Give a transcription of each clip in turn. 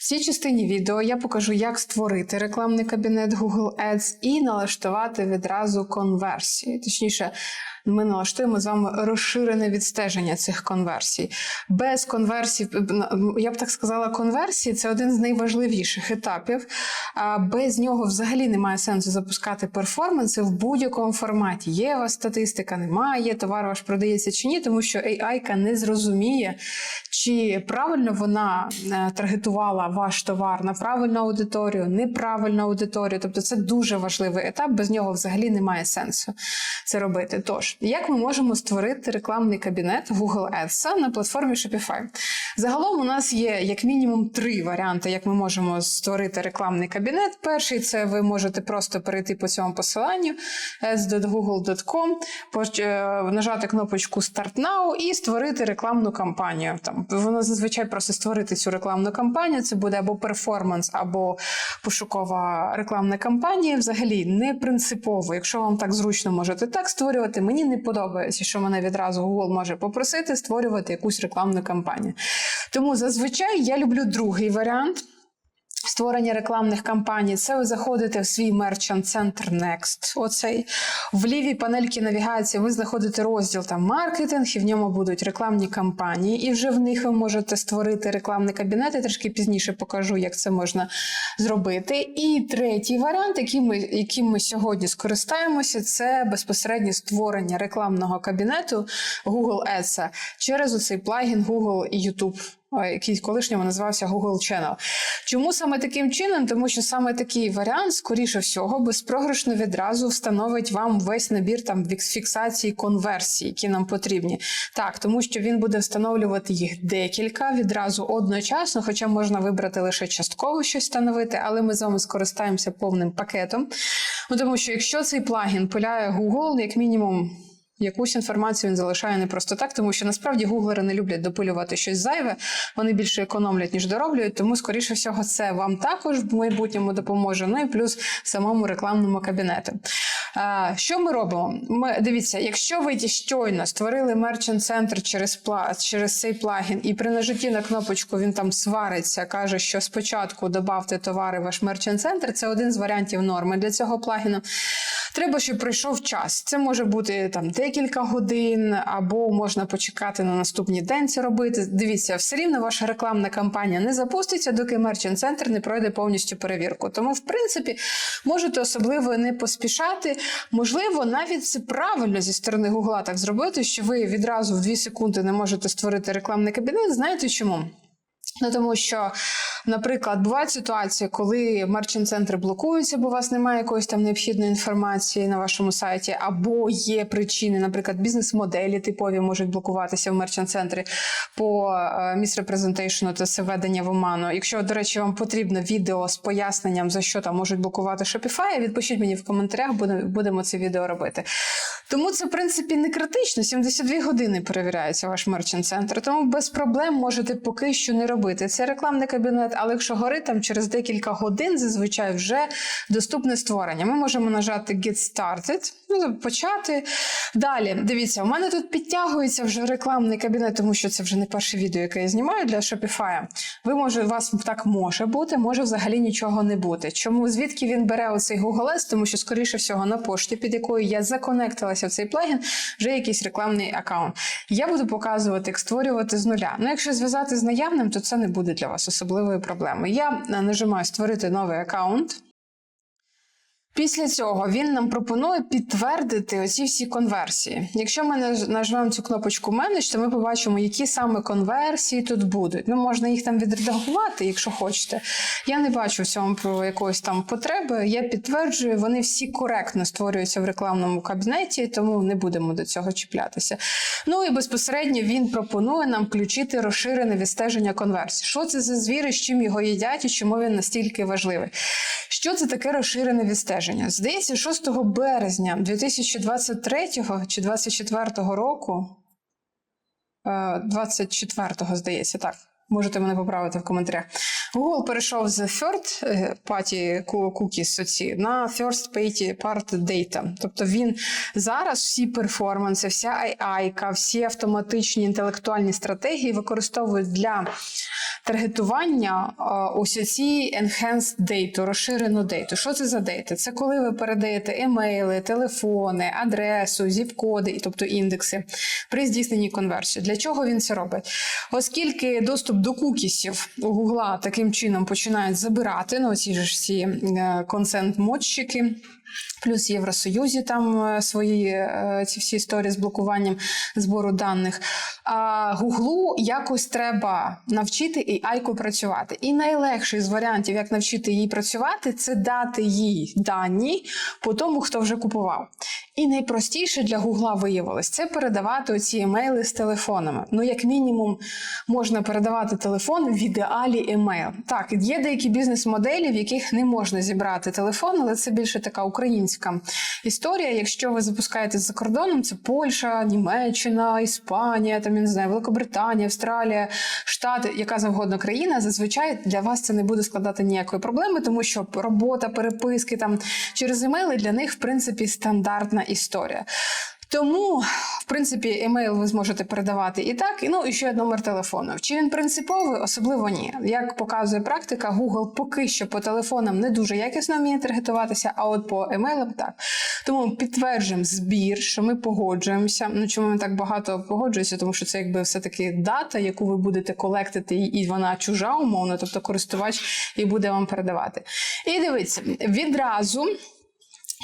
Цій частині відео я покажу, як створити рекламний кабінет Google Ads і налаштувати відразу конверсії. Точніше, ми налаштуємо з вами розширене відстеження цих конверсій. Без конверсій, я б так сказала, конверсії це один з найважливіших етапів. Без нього взагалі немає сенсу запускати перформанси в будь-якому форматі. Є у вас статистика, немає, товар ваш продається чи ні, тому що AI не зрозуміє, чи правильно вона е, таргетувала ваш товар на правильну аудиторію, неправильну аудиторію. Тобто це дуже важливий етап, без нього взагалі немає сенсу це робити. Тож, як ми можемо створити рекламний кабінет Google Ads на платформі Shopify? Загалом у нас є як мінімум три варіанти, як ми можемо створити рекламний кабінет. Перший це ви можете просто перейти по цьому посиланню ads.google.com, е, нажати кнопочку Start Now і створити рекламну кампанію. Там воно зазвичай просто створити цю рекламну кампанію. Це буде або перформанс, або пошукова рекламна кампанія. Взагалі не принципово. Якщо вам так зручно можете так створювати, мені не подобається, що мене відразу Google може попросити створювати якусь рекламну кампанію. Тому зазвичай я люблю другий варіант. Створення рекламних кампаній це ви заходите в свій мерчант центр Next. Оцей в лівій панельці навігації ви знаходите розділ там маркетинг, і в ньому будуть рекламні кампанії, і вже в них ви можете створити рекламний кабінет. Я трішки пізніше покажу, як це можна зробити. І третій варіант, яким ми, яким ми сьогодні скористаємося, це безпосереднє створення рекламного кабінету Google Ads через оцей плагін Google і YouTube який колишньому називався Google Channel. Чому саме таким чином? Тому що саме такий варіант, скоріше всього, безпрограшно відразу встановить вам весь набір там фіксації конверсій, які нам потрібні. Так, тому що він буде встановлювати їх декілька відразу одночасно, хоча можна вибрати лише частково щось встановити, але ми з вами скористаємося повним пакетом. Ну, Тому що якщо цей плагін пиляє Google, як мінімум. Якусь інформацію він залишає не просто так, тому що насправді гуглери не люблять допилювати щось зайве, вони більше економлять, ніж дороблюють. Тому, скоріше всього, це вам також в майбутньому допоможе. Ну і плюс самому рекламному кабінету. Що ми робимо? Ми дивіться, якщо ви щойно створили мерчант центр через пла через цей плагін, і при нажитті на кнопочку він там свариться, каже, що спочатку додавте товари в ваш мерчант центр. Це один з варіантів норми для цього плагіну. Треба, щоб пройшов час. Це може бути там годин, або можна почекати на наступний день це робити. Дивіться, все рівно ваша рекламна кампанія не запуститься, доки мерчант центр не пройде повністю перевірку. Тому, в принципі, можете особливо не поспішати. Можливо, навіть це правильно зі сторони Гугла так зробити, що ви відразу в 2 секунди не можете створити рекламний кабінет. Знаєте чому? Ну, тому що, наприклад, бувають ситуації, коли мерчант-центри блокуються, бо у вас немає якоїсь там необхідної інформації на вашому сайті, або є причини, наприклад, бізнес-моделі типові можуть блокуватися в мерчант-центрі по місрепрезентейшну та введення в оману. Якщо, до речі, вам потрібно відео з поясненням, за що там можуть блокувати Shopify, відпишіть мені в коментарях, будемо це відео робити. Тому це, в принципі, не критично. 72 години перевіряється ваш мерчант-центр, тому без проблем можете поки що не робити. Це рекламний кабінет, але якщо гори там через декілька годин, зазвичай вже доступне створення. Ми можемо нажати Get Started, почати. Далі, дивіться, у мене тут підтягується вже рекламний кабінет, тому що це вже не перше відео, яке я знімаю для Shopify. Ви може, у вас так може бути, може взагалі нічого не бути. Чому звідки він бере оцей Google Ads? Тому що, скоріше всього, на пошті, під якою я законектилася в цей плагін, вже якийсь рекламний аккаунт. Я буду показувати, як створювати з нуля. Ну, якщо зв'язати з наявним, то це не буде для вас особливої проблеми. Я нажимаю створити новий аккаунт. Після цього він нам пропонує підтвердити оці всі конверсії. Якщо ми нажмемо цю кнопочку Manage, то ми побачимо, які саме конверсії тут будуть. Ну, можна їх там відредагувати, якщо хочете. Я не бачу в цьому про якоїсь там потреби. Я підтверджую, вони всі коректно створюються в рекламному кабінеті, тому не будемо до цього чіплятися. Ну і безпосередньо він пропонує нам включити розширене відстеження конверсій. Що це за звіри, з чим його їдять і чому він настільки важливий? Що це таке розширене відстеження? Обмеження. Здається, 6 березня 2023 чи 2024 року. 24-го, е, здається, так. Можете мене поправити в коментарях. Google перейшов з third е, party cookies оці на first party data. Тобто він зараз всі перформанси, вся AI, всі автоматичні інтелектуальні стратегії використовують для таргетування ось ці enhanced data, розширену дейту. Що це за дейта? Це коли ви передаєте емейли, телефони, адресу, зіп-коди, тобто індекси при здійсненні конверсії. Для чого він це робить? Оскільки доступ до кукісів у Гугла таким чином починають забирати, ну ці ж всі консент-модщики. Плюс в Євросоюзі там е, свої е, ці всі історії з блокуванням збору даних. А Гуглу якось треба навчити AI працювати. І найлегший з варіантів, як навчити її працювати, це дати їй дані по тому, хто вже купував. І найпростіше для Гугла виявилось це передавати оці емейли з телефонами. Ну, як мінімум, можна передавати телефон в ідеалі емейл. Так, є деякі бізнес-моделі, в яких не можна зібрати телефон, але це більше така українська історія. Якщо ви запускаєте за кордоном, це Польща, Німеччина, Іспанія, там я не знаю, Великобританія, Австралія, Штати, яка завгодно країна. Зазвичай для вас це не буде складати ніякої проблеми, тому що робота, переписки там через емейли для них в принципі стандартна історія. Тому, в принципі, емейл ви зможете передавати і так, і ну і ще номер телефону. Чи він принциповий? Особливо ні. Як показує практика, Google поки що по телефонам не дуже якісно вміє таргетуватися, а от по емейлам так. Тому підтверджуємо збір, що ми погоджуємося. Ну чому ми так багато погоджуємося? Тому що це якби все-таки дата, яку ви будете колектити, і вона чужа, умовно, тобто користувач і буде вам передавати. І дивіться, відразу.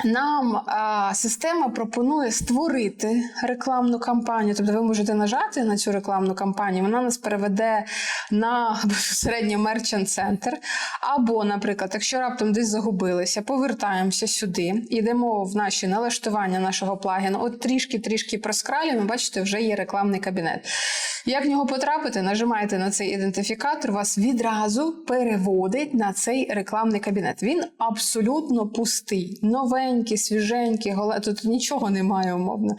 Нам а, система пропонує створити рекламну кампанію. Тобто ви можете нажати на цю рекламну кампанію, вона нас переведе на безпосередньо мерчант центр. Або, наприклад, якщо раптом десь загубилися, повертаємося сюди, йдемо в наші налаштування нашого плагіну. От трішки-трішки проскралюємо, бачите, вже є рекламний кабінет. Як в нього потрапити? Нажимаєте на цей ідентифікатор, вас відразу переводить на цей рекламний кабінет. Він абсолютно пустий, новенький, свіженький, голе. Тут нічого немає умовно.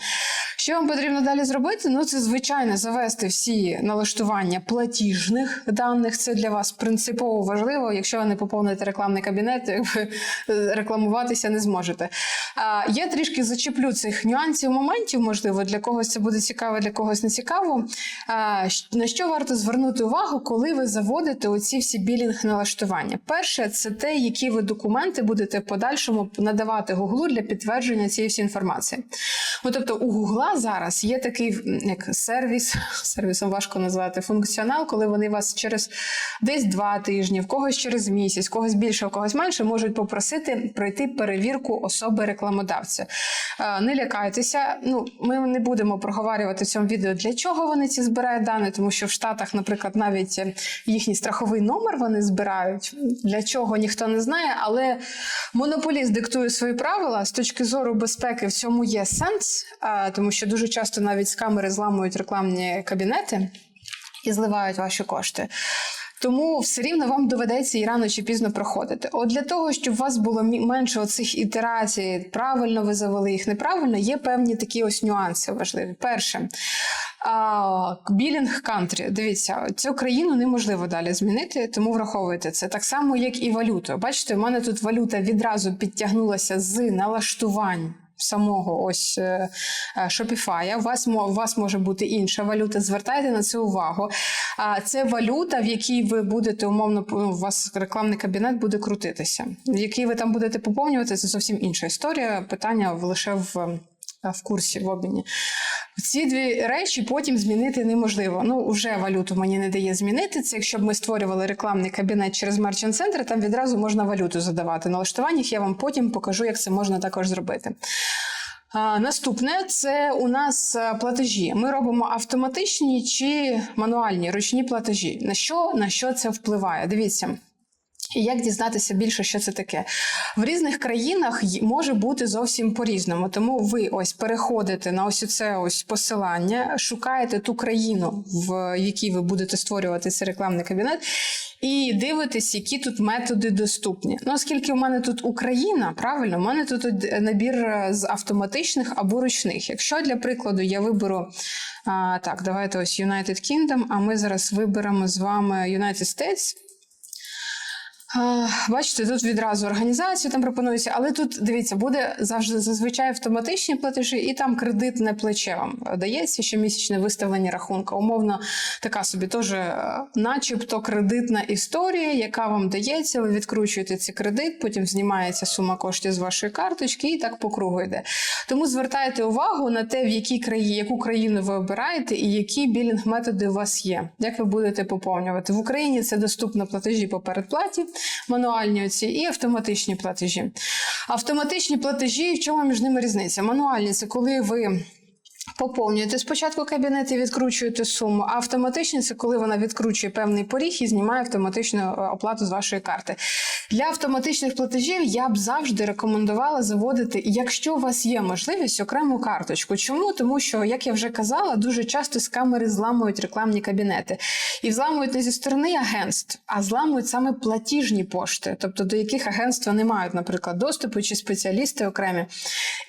Що вам потрібно далі зробити? Ну, це звичайно завести всі налаштування платіжних даних. Це для вас принципово важливо. Якщо ви не поповните рекламний кабінет, ви рекламуватися не зможете. А, Я трішки зачеплю цих нюансів, моментів, можливо, для когось це буде цікаво, для когось не цікаво. А, На що варто звернути увагу, коли ви заводите оці всі білінг налаштування? Перше, це те, які ви документи будете в подальшому надавати Гуглу для підтвердження цієї всієї інформації. Ну, тобто у Гугла зараз є такий як сервіс, сервісом важко назвати функціонал, коли вони вас через десь два тижні, в когось через місяць, в когось більше, в когось менше, можуть попросити пройти перевірку особи рекламодавця. Е, Не лякайтеся. Ну, ми не будемо проговорювати в цьому відео, для чого вони ці збирають дані, тому що в Штатах, наприклад, навіть їхній страховий номер вони збирають. Для чого ніхто не знає, але монополіст диктує свої правила з точки зору безпеки. В цьому є сенс, тому що дуже часто навіть з камери зламують рекламні кабінети і зливають ваші кошти. Тому все рівно вам доведеться і рано чи пізно проходити. От для того, щоб у вас було менше оцих ітерацій, правильно ви завели їх неправильно, є певні такі ось нюанси важливі. Перше. Білінг кантрі. Дивіться, цю країну неможливо далі змінити, тому враховуйте це так само, як і валюту. Бачите, у мене тут валюта відразу підтягнулася з налаштувань. Самого ось е, е, Shopify. У вас у вас може бути інша валюта. Звертайте на це увагу. А це валюта, в якій ви будете умовно ну, у вас рекламний кабінет буде крутитися. В який ви там будете поповнювати, це зовсім інша історія. Питання лише в, е, в курсі в обміні. Ці дві речі потім змінити неможливо. Ну, вже валюту мені не дає змінити. Це якщо б ми створювали рекламний кабінет через Merchant Center, там відразу можна валюту задавати. На налаштуваннях я вам потім покажу, як це можна також зробити. Наступне це у нас платежі. Ми робимо автоматичні чи мануальні ручні платежі. На що, на що це впливає? Дивіться. І як дізнатися більше, що це таке? В різних країнах може бути зовсім по-різному. Тому ви ось переходите на ось це ось посилання, шукаєте ту країну, в якій ви будете створювати цей рекламний кабінет, і дивитесь, які тут методи доступні. Ну, оскільки в мене тут Україна, правильно, в мене тут набір е, з автоматичних або ручних. Якщо для прикладу я виберу а, так, давайте ось United Kingdom, а ми зараз виберемо з вами United States. Бачите, тут відразу організацію там пропонується, але тут дивіться, буде завжди зазвичай автоматичні платежі, і там кредитне плече вам дається щомісячне виставлення рахунка. Умовно, така собі теж, е, начебто, кредитна історія, яка вам дається. Ви відкручуєте цей кредит, потім знімається сума коштів з вашої карточки, і так по кругу йде. Тому звертайте увагу на те, в якій країні, яку країну ви обираєте, і які білінг методи у вас є. Як ви будете поповнювати в Україні? Це доступно платежі по передплаті мануальні оці і автоматичні платежі. Автоматичні платежі, в чому між ними різниця? Мануальні це коли ви. Поповнюєте спочатку кабінет і відкручуєте суму, а автоматичні це коли вона відкручує певний поріг і знімає автоматичну е, оплату з вашої карти. Для автоматичних платежів я б завжди рекомендувала заводити, якщо у вас є можливість, окрему карточку. Чому? Тому що, як я вже казала, дуже часто з камери зламують рекламні кабінети. І взламують не зі сторони агентств, а зламують саме платіжні пошти, тобто до яких агентства не мають, наприклад, доступу чи спеціалісти окремі.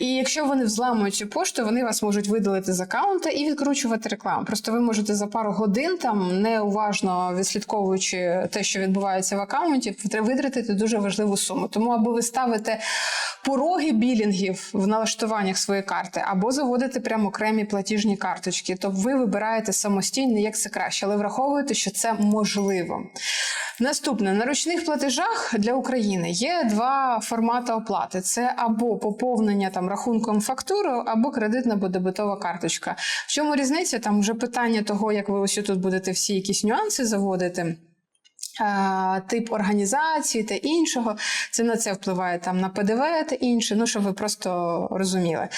І якщо вони взламують цю пошту, вони вас можуть видалити з аккаунта і відкручувати рекламу. Просто ви можете за пару годин, там неуважно відслідковуючи те, що відбувається в аккаунті, витратити дуже важливу суму. Тому або ви ставите пороги білінгів в налаштуваннях своєї карти, або заводите прямо окремі платіжні карточки. Тобто ви вибираєте самостійно, як це краще, але враховуєте, що це можливо. Наступне на ручних платежах для України є два формати оплати: це або поповнення там рахунком фактуру, або кредитна або дебетова карточка. В чому різниця? Там вже питання того, як ви ось тут будете всі якісь нюанси заводити. Тип організації та іншого, це на це впливає там на ПДВ та інше, ну щоб ви просто розуміли.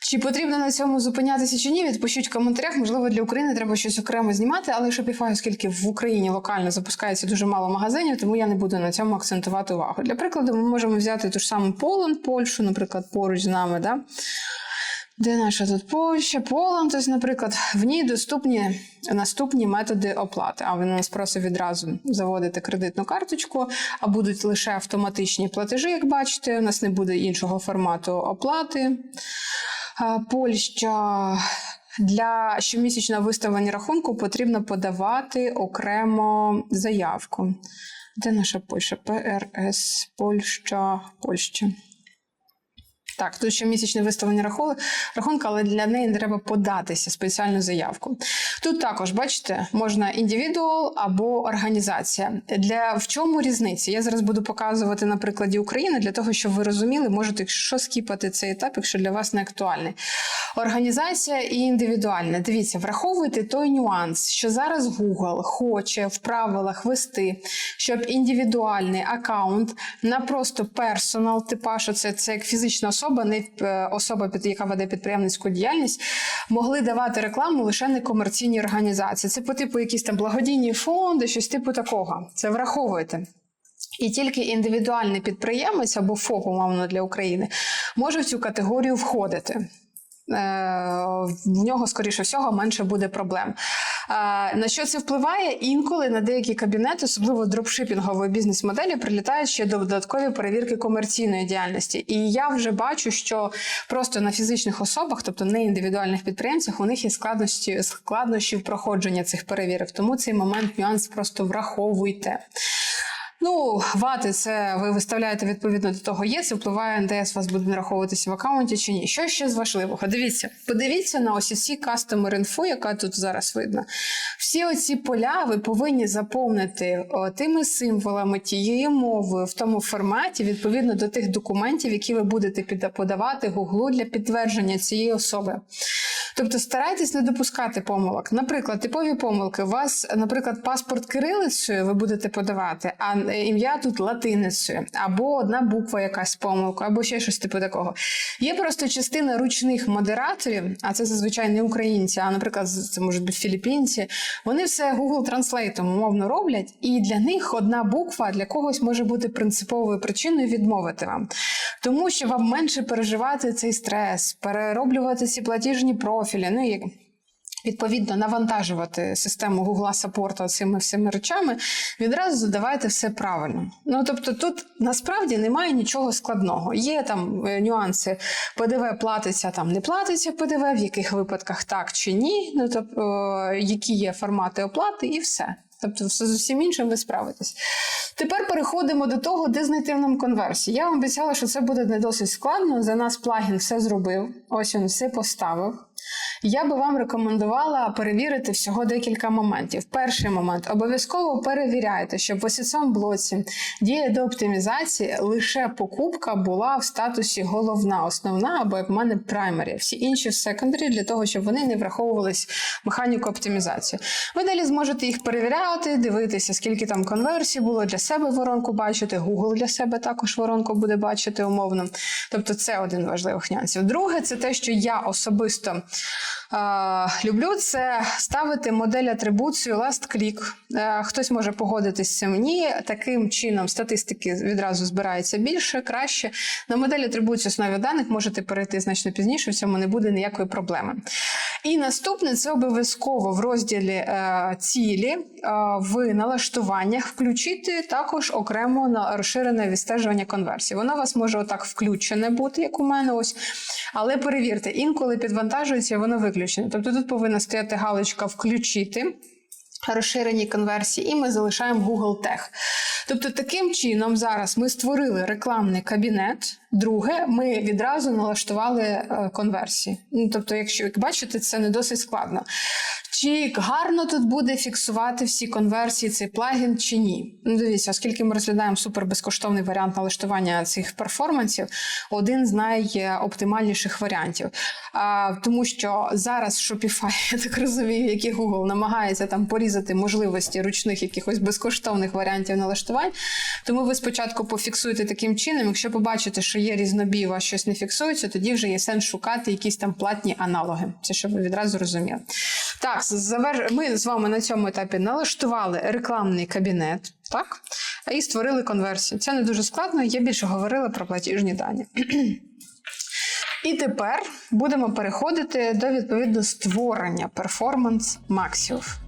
Чи потрібно на цьому зупинятися чи ні? Відпишіть в коментарях. Можливо, для України треба щось окремо знімати, але Shopify, оскільки в Україні локально запускається дуже мало магазинів, тому я не буду на цьому акцентувати увагу. Для прикладу, ми можемо взяти ту ж саму Поланд, Польщу, наприклад, поруч з нами. Да? Де наша тут Польща, Поланд, ось, наприклад, в ній доступні наступні методи оплати. А вони нас просить відразу заводити кредитну карточку, а будуть лише автоматичні платежі, як бачите. У нас не буде іншого формату оплати. Польща. Для щомісячного виставлення рахунку потрібно подавати окремо заявку. Де наша Польща? ПРС, Польща, Польща. Так, тут щомісячне виставлення рахунку, але для неї треба податися спеціальну заявку. Тут також, бачите, можна індивідуал або організація. Для в чому різниця? Я зараз буду показувати на прикладі України для того, щоб ви розуміли, можете що скіпати цей етап, якщо для вас не актуальний. Організація і індивідуальна. Дивіться, враховуйте той нюанс, що зараз Google хоче в правилах вести, щоб індивідуальний аккаунт на просто персонал, типа що це, це як фізична особа особа, не е, особа, яка веде підприємницьку діяльність, могли давати рекламу лише некомерційні організації. Це по типу якісь там благодійні фонди, щось типу такого. Це враховуйте. І тільки індивідуальний підприємець або ФОП, умовно для України, може в цю категорію входити. Е, в нього, скоріше всього, менше буде проблем. На що це впливає? Інколи на деякі кабінети, особливо дропшипінгової бізнес-моделі, прилітають ще додаткові перевірки комерційної діяльності. І я вже бачу, що просто на фізичних особах, тобто не індивідуальних підприємцях, у них є складності складнощі в проходження цих перевірок. Тому цей момент нюанс просто враховуйте. Ну, вати це ви виставляєте відповідно до того, є це впливає НДС, вас буде нараховуватися в аккаунті чи ні. Що ще з важливого? Дивіться, подивіться на ось ці customer info, яка тут зараз видно. Всі оці поля ви повинні заповнити тими символами, тією мовою в тому форматі, відповідно до тих документів, які ви будете подавати Гуглу для підтвердження цієї особи. Тобто старайтесь не допускати помилок. Наприклад, типові помилки. У вас, наприклад, паспорт кирилицею ви будете подавати, а ім'я тут латиницею, або одна буква якась помилка, або ще щось типу такого. Є просто частина ручних модераторів, а це зазвичай не українці, а, наприклад, це можуть бути філіппінці. Вони все Google Translate умовно роблять, і для них одна буква для когось може бути принциповою причиною відмовити вам. Тому що вам менше переживати цей стрес, перероблювати ці платіжні профілі. Ну і Відповідно, навантажувати систему Google Support цими всіми речами, відразу задавайте все правильно. Ну тобто, тут насправді немає нічого складного. Є там е, нюанси, ПДВ платиться там, не платиться ПДВ, в яких випадках так чи ні. Ну тобто, які є формати оплати, і все. Тобто, все з усім іншим ви справитесь. Тепер переходимо до того, де знайти нам конверсії. Я вам обіцяла, що це буде не досить складно. За нас плагін все зробив. Ось він все поставив. Я би вам рекомендувала перевірити всього декілька моментів. Перший момент обов'язково перевіряйте, щоб в ось блоці дія до оптимізації лише покупка була в статусі головна, основна або як в мене primary. Всі інші в secondary, для того, щоб вони не враховувались механіку оптимізації. Ви далі зможете їх перевіряти, дивитися, скільки там конверсій було для себе воронку бачити. Google для себе також воронку буде бачити умовно. Тобто, це один важливих нюансів. Друге, це те, що я особисто. Люблю це ставити модель атрибуцію last click. Е, хтось може погодитись з. Ні, таким чином статистики відразу збирається більше, краще. На модель атрибуції основі даних можете перейти значно пізніше, в цьому не буде ніякої проблеми. І наступне це обов'язково в розділі е, цілі е, в налаштуваннях включити також окремо на розширене відстежування конверсії. Воно у вас може отак включене бути, як у мене ось. Але перевірте, інколи підвантажується, воно виключене. Тобто тут повинна стояти галочка Включити. Розширені конверсії, і ми залишаємо Google Tech. Тобто, таким чином, зараз ми створили рекламний кабінет. Друге, ми відразу налаштували е, конверсії. Ну, тобто, якщо як бачите, це не досить складно. Чи гарно тут буде фіксувати всі конверсії цей плагін, чи ні? Ну, дивіться, оскільки ми розглядаємо супербезкоштовний варіант налаштування цих перформансів, один з найоптимальніших варіантів. А, тому що зараз Shopify, я так розумію, як і Google намагається там порізати можливості ручних якихось безкоштовних варіантів налаштувань. Тому ви спочатку пофіксуєте таким чином. Якщо побачите, що є різнобій, вас щось не фіксується, тоді вже є сенс шукати якісь там платні аналоги. Це щоб ви відразу розуміли. Так, завер... ми з вами на цьому етапі налаштували рекламний кабінет, так? І створили конверсію. Це не дуже складно, я більше говорила про платіжні дані. І тепер будемо переходити до відповідно створення перформанс максів.